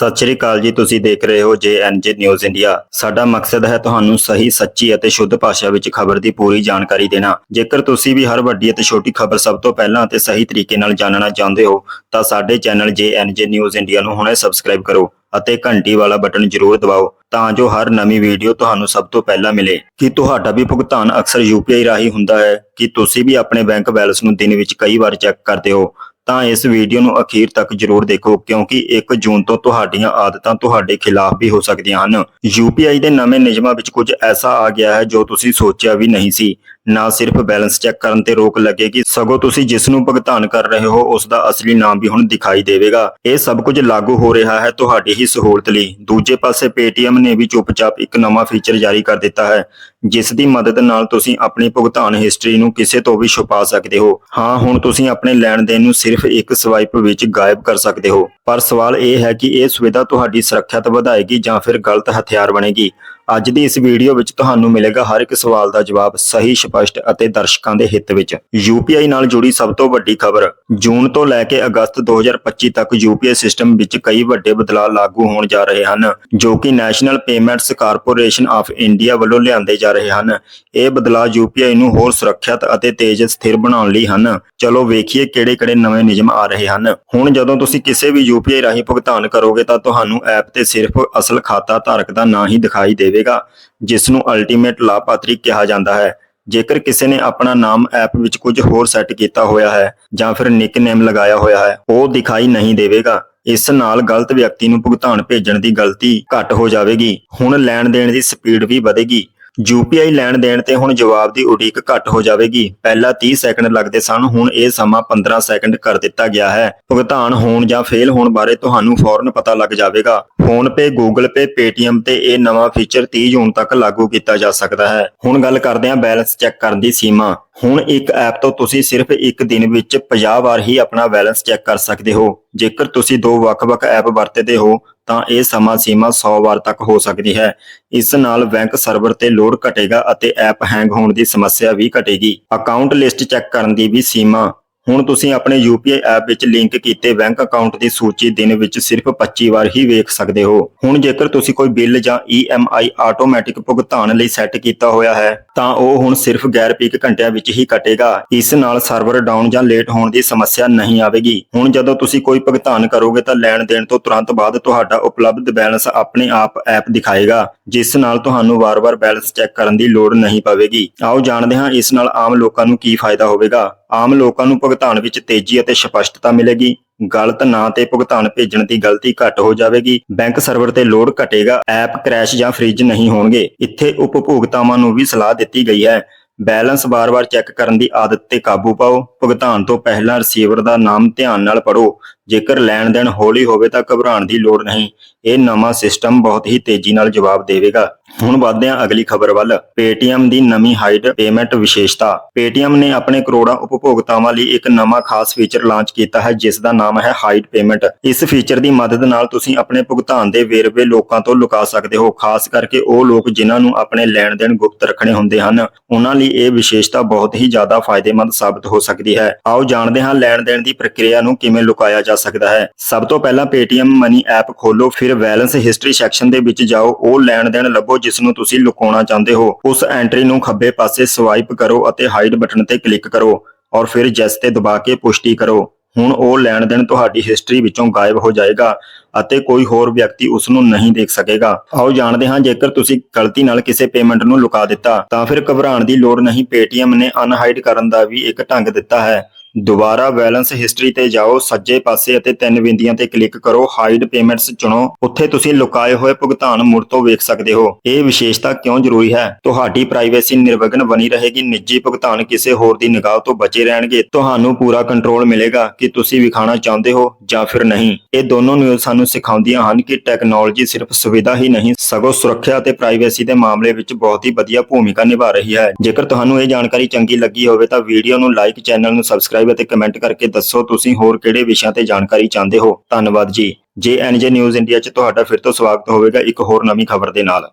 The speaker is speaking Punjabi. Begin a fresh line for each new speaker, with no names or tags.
ਸਤਿ ਸ਼੍ਰੀ ਅਕਾਲ ਜੀ, ਤੁਸੀਂ ਦੇਖ ਰਹੇ ਹੋ ਜੇ ਜੇਐਨਜੇ ਨਿਊਜ਼ ਇੰਡੀਆ। ਸਾਡਾ ਮਕਸਦ ਹੈ ਤੁਹਾਨੂੰ ਸਹੀ, ਸੱਚੀ ਅਤੇ ਸ਼ੁੱਧ ਭਾਸ਼ਾ ਵਿੱਚ ਖਬਰ ਦੀ ਪੂਰੀ ਜਾਣਕਾਰੀ ਦੇਣਾ। ਜੇਕਰ ਤੁਸੀਂ ਵੀ ਹਰ ਵੱਡੀ ਅਤੇ ਛੋਟੀ ਖਬਰ ਸਭ ਤੋਂ ਪਹਿਲਾਂ ਅਤੇ ਸਹੀ ਤਰੀਕੇ ਨਾਲ ਜਾਣਨਾ ਚਾਹੁੰਦੇ ਹੋ, ਤਾਂ ਸਾਡੇ ਚੈਨਲ ਜੇ ਜੇਐਨਜੇ ਨਿਊਜ਼ ਇੰਡੀਆ ਨੂੰ ਹੁਣੇ ਸਬਸਕ੍ਰਾਈਬ ਕਰੋ ਅਤੇ ਘੰਟੀ ਵਾਲਾ ਬਟਨ ਜ਼ਰੂਰ ਦਬਾਓ, ਤਾਂ ਜੋ ਹਰ ਨਵੀਂ ਵੀਡੀਓ ਤੁਹਾਨੂੰ ਸਭ ਤੋਂ ਪਹਿਲਾਂ ਮਿਲੇ। ਕੀ ਤੁਹਾਡਾ ਵੀ ਭੁਗਤਾਨ ਅਕਸਰ ਯੂਪੀਆਈ ਰਾਹੀਂ ਹੁੰਦਾ ਹੈ? ਕਿ ਤੁਸੀਂ ਵੀ ਆਪਣੇ ਬੈਂਕ ਬੈਲੈਂਸ ਨੂੰ ਦਿਨ ਵਿੱਚ ਕਈ ਵਾਰ ਚੈੱਕ ਕਰਦੇ ਹੋ? ਤਾਂ ਇਸ ਵੀਡੀਓ ਨੂੰ ਅਖੀਰ ਤੱਕ ਜ਼ਰੂਰ ਦੇਖੋ, ਕਿਉਂਕਿ 1 ਜੂਨ ਤੋਂ ਤੁਹਾਡੀਆਂ ਆਦਤਾਂ ਤੁਹਾਡੇ ਖਿਲਾਫ ਵੀ ਹੋ ਸਕਦੀਆਂ ਹਨ। UPI ਦੇ ਨਵੇਂ ਨਿਯਮਾਂ ਵਿੱਚ ਕੁਝ ਐਸਾ ਆ ਗਿਆ ਹੈ ਜੋ ਤੁਸੀਂ ਸੋਚਿਆ ਵੀ ਨਹੀਂ ਸੀ। ਨਾ ਸਿਰਫ ਬੈਲੈਂਸ ਚੈੱਕ ਕਰਨ ਤੇ ਰੋਕ ਲੱਗੇਗੀ, ਸਗੋਂ ਤੁਸੀਂ ਜਿਸ ਨੂੰ ਭੁਗਤਾਨ ਕਰ ਰਹੇ ਹੋ ਉਸ ਦਾ ਅਸਲੀ ਨਾਮ ਵੀ ਹੁਣ ਦਿਖਾਈ ਦੇਵੇਗਾ। ਇਹ ਸਭ ਕੁਝ ਲਾਗੂ ਹੋ ਰਿਹਾ ਹੈ ਤੁਹਾਡੀ ਹੀ ਸਹੂਲਤ ਲਈ। ਦੂਜੇ ਪਾਸੇ Paytm ਨੇ ਵੀ ਚੁੱਪਚਾਪ ਇੱਕ ਨਵਾਂ ਫੀਚਰ ਜਾਰੀ ਕਰ ਦਿੱਤਾ ਹੈ ਜਿਸ ਦੀ ਮਦਦ ਨਾਲ ਤੁਸੀਂ ਆਪਣੀ ਭੁਗਤਾਨ ਹਿਸਟਰੀ ਨੂੰ ਕਿਸੇ ਤੋਂ ਵੀ ਛੁਪਾ ਸਕਦੇ ਹੋ। ਹਾਂ, ਹੁਣ ਤੁਸੀਂ ਆਪਣੇ ਲੈਣ ਦੇਣ ਨੂੰ ਸਿਰਫ ਇੱਕ ਸਵਾਈਪ ਵਿੱਚ ਗਾਇਬ ਕਰ ਸਕਦੇ ਹੋ। ਪਰ ਸਵਾਲ ਇਹ ਹੈ ਕਿ ਇਹ ਸੁਵਿਧਾ ਤੁਹਾਡੀ ਸੁਰੱਖਿਆ ਵਧਾਏਗੀ ਜਾਂ ਫਿਰ ਗਲਤ ਹਥਿਆਰ ਬਣੇਗੀ। ਅੱਜ ਦੀ ਇਸ ਵੀਡੀਓ ਵਿੱਚ ਤੁਹਾਨੂੰ ਮਿਲੇਗਾ ਹਰ ਇੱਕ ਸਵਾਲ ਦਾ ਜਵਾਬ ਸਹੀ, ਸਪਸ਼ਟ ਅਤੇ ਦਰਸ਼ਕਾਂ ਦੇ ਹਿੱਤ ਵਿੱਚ। UPI ਨਾਲ ਜੁੜੀ ਸਭ ਤੋਂ ਵੱਡੀ ਖਬਰ, ਜੂਨ ਤੋਂ ਲੈ ਕੇ ਅਗਸਤ 2025 ਤੱਕ UPI ਸਿਸਟਮ ਵਿੱਚ ਕਈ ਵੱਡੇ ਬਦਲਾਅ ਲਾਗੂ ਹੋਣ ਜਾ ਰਹੇ ਹਨ, ਜੋ ਕਿ national payments corporation of India ਵੱਲੋਂ ਲਿਆਂਦੇ ਜਾ ਰਹੇ ਹਨ। ਇਹ ਬਦਲਾਅ UPI ਨੂੰ ਹੋਰ ਸੁਰੱਖਿਅਤ ਅਤੇ ਤੇਜ਼, ਸਥਿਰ ਬਣਾਉਣ ਲਈ ਹਨ। ਚਲੋ ਵੇਖੀਏ ਕਿਹੜੇ-ਕਿਹੜੇ ਨਵੇਂ ਨਿਯਮ ਆ ਰਹੇ ਹਨ। ਹੁਣ ਜਦੋਂ ਤੁਸੀਂ ਕਿਸੇ ਵੀ UPI ਰਾਹੀਂ ਭੁਗਤਾਨ ਕਰੋਗੇ ਤਾਂ ਤੁਹਾਨੂੰ ਐਪ ਤੇ ਸਿਰਫ ਅਸਲ ਖਾਤਾ ਧਾਰਕ ਦਾ ਨਾਂ ਹੀ ਦਿਖਾਈ ਦੇਵੇ ਦੇਵੇਗਾ ਜਿਸ ਨੂੰ ਅਲਟੀਮੇਟ ਲਾਭਪਾਤਰੀ ਕਿਹਾ ਜਾਂਦਾ ਹੈ। ਜੇਕਰ ਕਿਸੇ ਨੇ ਆਪਣਾ ਨਾਮ ਐਪ ਵਿੱਚ ਕੁਝ ਹੋਰ ਸੈੱਟ ਕੀਤਾ ਹੋਇਆ ਹੈ ਜਾਂ ਫਿਰ ਨਿਕਨੇਮ ਲਗਾਇਆ ਹੋਇਆ ਹੈ, ਉਹ ਦਿਖਾਈ ਨਹੀਂ ਦੇਵੇਗਾ। ਇਸ ਨਾਲ ਗਲਤ ਵਿਅਕਤੀ ਨੂੰ ਭੁਗਤਾਨ ਭੇਜਣ ਦੀ ਗਲਤੀ ਘੱਟ ਹੋ ਜਾਵੇਗੀ। ਹੁਣ ਲੈਣ ਦੇਣ ਦੀ ਸਪੀਡ ਵੀ ਵਧੇਗੀ। UPI ਲੈਣ ਦੇਣ ਤੇ ਹੁਣ ਜਵਾਬ ਦੀ ਉਡੀਕ ਘੱਟ ਹੋ ਜਾਵੇਗੀ। ਪਹਿਲਾਂ 30 ਸੈਕਿੰਡ ਲੱਗਦੇ ਸਨ, ਹੁਣ ਇਹ ਸਮਾਂ 15 ਸੈਕਿੰਡ ਕਰ ਦਿੱਤਾ ਗਿਆ ਹੈ। ਭੁਗਤਾਨ ਹੋਣ ਜਾਂ ਫੇਲ ਹੋਣ ਬਾਰੇ ਤੁਹਾਨੂੰ ਫੌਰਨ ਪਤਾ ਲੱਗ ਜਾਵੇਗਾ। ਫੋਨਪੇ Google Pay Paytm ਤੇ ਇਹ ਨਵਾਂ ਫੀਚਰ 30 ਜੂਨ ਤੱਕ ਲਾਗੂ ਕੀਤਾ ਜਾ ਸਕਦਾ ਹੈ। ਹੁਣ ਗੱਲ ਕਰਦੇ ਹਾਂ ਬੈਲੈਂਸ ਚੈੱਕ ਕਰਨ ਦੀ ਸੀਮਾ। ਹੁਣ ਇੱਕ ਐਪ ਤੋਂ ਤੁਸੀਂ ਸਿਰਫ ਇੱਕ ਦਿਨ ਵਿੱਚ 50 ਵਾਰ ਹੀ ਆਪਣਾ ਬੈਲੈਂਸ ਚੈੱਕ ਕਰ ਸਕਦੇ ਹੋ। ਜੇਕਰ ਤੁਸੀਂ ਦੋ ਵੱਖ-ਵੱਖ ਐਪ ਵਰਤਦੇ ਹੋ ਤਾਂ ਇਹ ਸਮਾਂ ਸੀਮਾ 100 ਵਾਰ ਤੱਕ ਹੋ ਸਕਦੀ ਹੈ। ਇਸ ਨਾਲ ਬੈਂਕ ਸਰਵਰ ਤੇ ਲੋਡ ਘਟੇਗਾ ਅਤੇ ਐਪ ਹੈਂਗ ਹੋਣ ਦੀ ਸਮੱਸਿਆ ਵੀ ਘਟੇਗੀ। ਅਕਾਊਂਟ ਲਿਸਟ ਚੈੱਕ ਕਰਨ ਦੀ ਵੀ ਸੀਮਾ ਹੁਣ ਤੁਸੀਂ ਆਪਣੇ UPI ਐਪ ਵਿੱਚ ਲਿੰਕ ਕੀਤੇ ਬੈਂਕ ਅਕਾਊਂਟ ਦੀ ਸੂਚੀ ਦਿਨ ਵਿੱਚ ਸਿਰਫ 25 ਵਾਰ ਹੀ ਵੇਖ ਸਕਦੇ ਹੋ। ਹੁਣ ਜੇਕਰ ਤੁਸੀਂ ਕੋਈ ਬਿੱਲ ਜਾਂ EMI ਆਟੋਮੈਟਿਕ ਭੁਗਤਾਨ ਲਈ ਸੈੱਟ ਕੀਤਾ ਹੋਇਆ ਹੈ, ਤਾਂ ਉਹ ਹੁਣ ਸਿਰਫ ਗੈਰ ਪੀਕ ਘੰਟਿਆਂ ਵਿੱਚ ਹੀ ਕਟੇਗਾ। ਇਸ ਨਾਲ ਸਰਵਰ ਡਾਊਨ ਜਾਂ ਲੇਟ ਹੋਣ ਦੀ ਸਮੱਸਿਆ ਨਹੀਂ ਆਵੇਗੀ। ਹੁਣ ਜਦੋਂ ਤੁਸੀਂ ਕੋਈ ਭੁਗਤਾਨ ਕਰੋਗੇ ਤਾਂ ਲੈਣ ਦੇਣ ਤੋਂ ਤੁਰੰਤ ਬਾਅਦ ਤੁਹਾਡਾ ਉਪਲਬਧ ਬੈਲੈਂਸ ਆਪਣੇ ਆਪ ਐਪ ਦਿਖਾਏਗਾ, ਜਿਸ ਨਾਲ ਤੁਹਾਨੂੰ ਵਾਰ-ਵਾਰ ਬੈਲੈਂਸ ਚੈੱਕ ਕਰਨ ਦੀ ਲੋੜ ਨਹੀਂ ਪਵੇਗੀ। ਆਓ ਜਾਣਦੇ ਹਾਂ ਇਸ ਨਾਲ ਆਮ ਲੋਕਾਂ ਨੂੰ ਕੀ ਫਾਇਦਾ ਹੋਵੇਗਾ। ਆਮ ਲੋਕਾਂ ਨੂੰ ਭੁਗਤਾਨ ਵਿੱਚ ਤੇਜ਼ੀ ਅਤੇ ਸਪਸ਼ਟਤਾ ਮਿਲੇਗੀ। ਗਲਤ ਨਾਂ ਤੇ ਭੁਗਤਾਨ ਭੇਜਣ ਦੀ ਗਲਤੀ ਘੱਟ ਹੋ ਜਾਵੇਗੀ। ਬੈਂਕ ਸਰਵਰ ਤੇ ਲੋਡ ਘਟੇਗਾ। ਐਪ ਕ੍ਰੈਸ਼ ਜਾਂ ਫ੍ਰੀਜ ਨਹੀਂ ਹੋਣਗੇ। ਇੱਥੇ ਉਪਭੋਗਤਾਵਾਂ ਨੂੰ ਵੀ ਸਲਾਹ ਦਿੱਤੀ ਗਈ ਹੈ। ਬੈਲੈਂਸ ਵਾਰ ਵਾਰ ਚੈੱਕ ਕਰਨ ਦੀ ਆਦਤ ਤੇ ਕਾਬੂ ਪਾਓ। ਭੁਗਤਾਨ ਤੋਂ ਪਹਿਲਾਂ ਰਿਸੀਵਰ ਦਾ ਨਾਮ ਧਿਆਨ ਨਾਲ ਪੜੋ ਜੇਕਰ ਲੈਣ ਦੇਣ ਹੌਲੀ ਹੋਵੇ ਤਾਂ ਘਬਰਾਉਣ ਦੀ ਲੋੜ ਨਹੀਂ। ਇਹ ਨਵਾਂ ਸਿਸਟਮ ਬਹੁਤ ਹੀ ਤੇਜ਼ੀ ਨਾਲ ਜਵਾਬ ਦੇਵੇਗਾ। ਹੁਣ ਵਧਦੇ ਹਾਂ ਅਗਲੀ ਖਬਰ ਵੱਲ। Paytm ਦੀ ਨਵੀਂ ਹਾਈਡ ਪੇਮੈਂਟ ਵਿਸ਼ੇਸ਼ਤਾ। Paytm ਨੇ ਆਪਣੇ ਕਰੋੜਾਂ ਉਪਭੋਗਤਾਵਾਂ ਲਈ ਇੱਕ ਨਵਾਂ ਖਾਸ ਫੀਚਰ ਲਾਂਚ ਕੀਤਾ ਹੈ, ਜਿਸ ਦਾ ਨਾਮ ਹੈ ਹਾਈਡ ਪੇਮੈਂਟ ਇਸ ਫੀਚਰ ਦੀ ਮਦਦ ਨਾਲ ਤੁਸੀਂ ਆਪਣੇ ਭੁਗਤਾਨ ਦੇ ਵੇਰਵੇ ਲੋਕਾਂ ਤੋਂ ਲੁਕਾ ਸਕਦੇ ਹੋ, ਖਾਸ ਕਰਕੇ ਉਹ ਲੋਕ ਜਿਨ੍ਹਾਂ ਨੂੰ ਆਪਣੇ ਲੈਣ ਦੇਣ ਗੁਪਤ ਰੱਖਣੇ ਹੁੰਦੇ ਹਨ। ਉਹਨਾਂ ਲਈ ਇਹ ਵਿਸ਼ੇਸ਼ਤਾ ਬਹੁਤ ਹੀ ਜ਼ਿਆਦਾ ਫਾਇਦੇਮੰਦ ਸਾਬਤ ਹੋ ਸਕਦੀ ਹੈ। ਆਓ ਜਾਣਦੇ ਹਾਂ ਲੈਣ ਦੇਣ ਦੀ ਪ੍ਰਕਿਰਿਆ ਨੂੰ ਕਿਵੇਂ ਲੁਕਾਇਆ ਜਾ ਸਕਦਾ ਹੈ। ਸਭ ਤੋਂ ਪਹਿਲਾਂ Paytm ਮਨੀ ਐਪ ਖੋਲੋ ਫਿਰ ਬੈਲੈਂਸ ਹਿਸਟਰੀ ਸੈਕਸ਼ਨ ਦੇ ਵਿੱਚ ਜਾਓ, ਉਹ ਲੈਣ ਦੇਣ ਲੱਭੋ ਜਿਸ ਨੂੰ ਤੁਸੀਂ ਲੁਕਾਉਣਾ ਚਾਹੁੰਦੇ ਹੋ, ਉਸ ਐਂਟਰੀ ਨੂੰ ਖੱਬੇ ਪਾਸੇ ਸਵਾਈਪ ਕਰੋ ਅਤੇ ਹਾਈਡ ਬਟਨ ਤੇ ਕਲਿੱਕ ਕਰੋ ਔਰ ਫਿਰ ਜੈਸ ਤੇ ਦਬਾ ਕੇ ਪੁਸ਼ਟੀ ਕਰੋ। ਹੁਣ ਉਹ ਲੈਣ ਦੇਣ ਤੁਹਾਡੀ ਹਿਸਟਰੀ ਵਿੱਚੋਂ ਗਾਇਬ ਹੋ ਜਾਏਗਾ ਅਤੇ ਕੋਈ ਹੋਰ ਵਿਅਕਤੀ ਉਸ ਨੂੰ ਨਹੀਂ ਦੇਖ ਸਕੇਗਾ। ਆਓ ਜਾਣਦੇ ਹਾਂ, ਜੇਕਰ ਤੁਸੀਂ ਗਲਤੀ ਨਾਲ ਕਿਸੇ ਪੇਮੈਂਟ ਨੂੰ ਲੁਕਾ ਦਿੱਤਾ, ਤਾਂ ਫਿਰ ਘਬਰਾਉਣ ਦੀ ਲੋੜ ਨਹੀਂ। Paytm ਨੇ ਅਨਹਾਈਡ ਕਰਨ ਦਾ ਵੀ ਇੱਕ ਢੰਗ ਦਿੱਤਾ ਹੈ। ਦੁਬਾਰਾ ਬੈਲੈਂਸ ਹਿਸਟਰੀ ਤੇ ਜਾਓ, ਸੱਜੇ ਪਾਸੇ ਅਤੇ ਤਿੰਨ ਬਿੰਦੀਆਂ ਤੇ ਕਲਿੱਕ ਕਰੋ, ਹਾਈਡ ਪੇਮੈਂਟਸ ਚੁਣੋ। ਉੱਥੇ ਤੁਸੀਂ ਲੁਕਾਏ ਹੋਏ ਭੁਗਤਾਨ ਮੁੜ ਤੋਂ ਵੇਖ ਸਕਦੇ ਹੋ। ਇਹ ਵਿਸ਼ੇਸ਼ਤਾ ਕਿਉਂ ਜ਼ਰੂਰੀ ਹੈ? ਤੁਹਾਡੀ ਪ੍ਰਾਈਵੇਸੀ ਨਿਰਵਿਘਨ ਬਣੀ ਰਹੇਗੀ। ਨਿੱਜੀ ਭੁਗਤਾਨ ਕਿਸੇ ਹੋਰ ਦੀ ਨਿਗਾਹ ਤੋਂ ਬਚੇ ਰਹਿਣਗੇ। ਤੁਹਾਨੂੰ ਪੂਰਾ ਕੰਟਰੋਲ ਮਿਲੇਗਾ ਕਿ ਤੁਸੀਂ ਵਿਖਾਣਾ ਚਾਹੁੰਦੇ ਹੋ ਜਾਂ ਫਿਰ ਨਹੀਂ। ਇਹ ਦੋਨੋਂ ਨਿਊਜ਼ ਸਾਨੂੰ ਸਿਖਾਉਂਦੀਆਂ ਹਨ ਕਿ ਟੈਕਨੋਲੋਜੀ ਸਿਰਫ ਸੁਵਿਧਾ ਹੀ ਨਹੀਂ, ਸਗੋਂ ਸੁਰੱਖਿਆ ਅਤੇ ਪ੍ਰਾਈਵੇਸੀ ਦੇ ਮਾਮਲੇ ਵਿੱਚ ਬਹੁਤ ਹੀ ਵਧੀਆ ਭੂਮਿਕਾ ਨਿਭਾ ਰਹੀ ਹੈ। ਜੇਕਰ ਤੁਹਾਨੂੰ ਇਹ ਜਾਣਕਾਰੀ ਚੰਗੀ ਲੱਗੀ ਹੋਵੇ ਤਾਂ ਵੀਡੀਓ ਨੂੰ ਲਾਈਕ ਚੈਨਲ ਨੂੰ ਸਬਸਕ੍ਰਾਈਬ ਸਬਸਕ੍ਰਾਈਬ ਅਤੇ ਕਮੈਂਟ ਕਰਕੇ ਦੱਸੋ ਤੁਸੀਂ ਹੋਰ ਕਿਹੜੇ ਵਿਸ਼ਿਆਂ ਤੇ ਜਾਣਕਾਰੀ ਚਾਹੁੰਦੇ ਹੋ। ਧੰਨਵਾਦ ਜੀ। ਜੇ ਐਨਜੇ ਨਿਊਜ਼ ਇੰਡੀਆ 'ਚ ਤੁਹਾਡਾ ਫਿਰ ਤੋਂ ਸਵਾਗਤ ਹੋਵੇਗਾ ਇੱਕ ਹੋਰ ਨਵੀਂ ਖਬਰ ਦੇ ਨਾਲ।